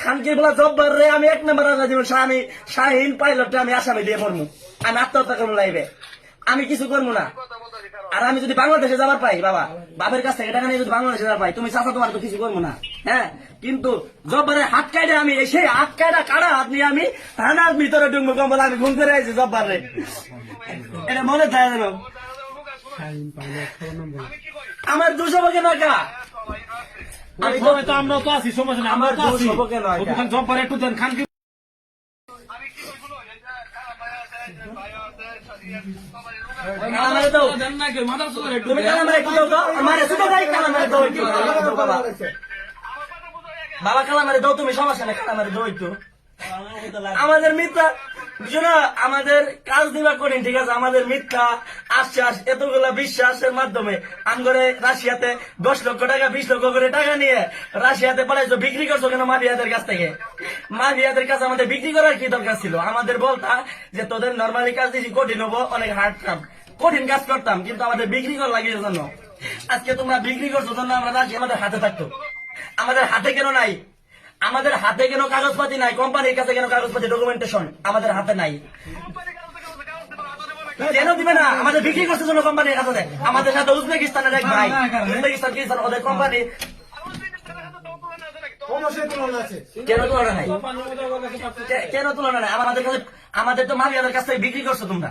খানকে বলা জব্বার রে আমি এক নম্বর দিব আমি শাহিন পাইলটটা আমি আসামি দিয়ে পড়ব আমি আত্মহত্যা করব লাইবে আমি কিছু করব না। আর আমি যদি বাংলাদেশে যাবার পাই বাবা বাপের কাছ থেকে টাকা নিয়ে যদি বাংলাদেশে যাবার পাই তুমি চাচা তোমার তো কিছু করব না। হ্যাঁ? কিন্তু জব্বারের হাত কাটে আমি সেই হাত কাটা কাটা হাত নিয়ে আমি থানার ভিতরে ডুঙ্গো কম্বল আমি ঘুম করে আছি জব্বার রে। এটা মনে থাকে যেন আমার দুশো বকে নাকা আমরা তো আছি সমস্যা নেই আমরা তো আছি। একটু দেন খান কি বাবা বাবা কালামারে দাও তুমি সমস্যা নেই কালামারে দাও একটু। আমাদের মিথ্যা আমাদের কাজ দিবা করিন ঠিক আছে? আমাদের মিথ্যা, আশ্বাস, এতগুলা বিশ্বাসের মাধ্যমে আমগরে রাশিয়াতে দশ লক্ষ টাকা, বিশ লক্ষ করে টাকা নিয়ে রাশিয়াতে পাঠাইছো, বিক্রি করছ কেন মাফিয়াদের কাছ থেকে? মাফিয়াদের কাছে আমাদের বিক্রি করার কি দরকার ছিল? আমাদের বলতা যে, তোদের নর্মালি কাজ দিয়েছি কঠিন হব, অনেক হার্ড কাম। কঠিন কাজ করতাম, কিন্তু আমাদের বিক্রি করা লাগিয়ে জন্য আজকে তোমরা বিক্রি করছ জন্য আমরা রাশি আমাদের হাতে থাকতো। আমাদের হাতে কেন নাই? আমাদের হাতে কেন কাগজপাতি নাই, কোম্পানির কাছে কেন কাগজপাতি ডকুমেন্টেশন আমাদের হাতে নাই। কেন দিবে না? আমাদের বিক্রি করছে জন্য কোম্পানির কাছে আমাদের সাথে উজবেকিস্তানের এক ভাই। উজবেকিস্তান কিস্তান ওদের কোম্পানি কেন তুলনা নাই? আমাদের কাছে আমাদের তো মাফিয়াদের কাছ থেকে বিক্রি করছ তোমরা।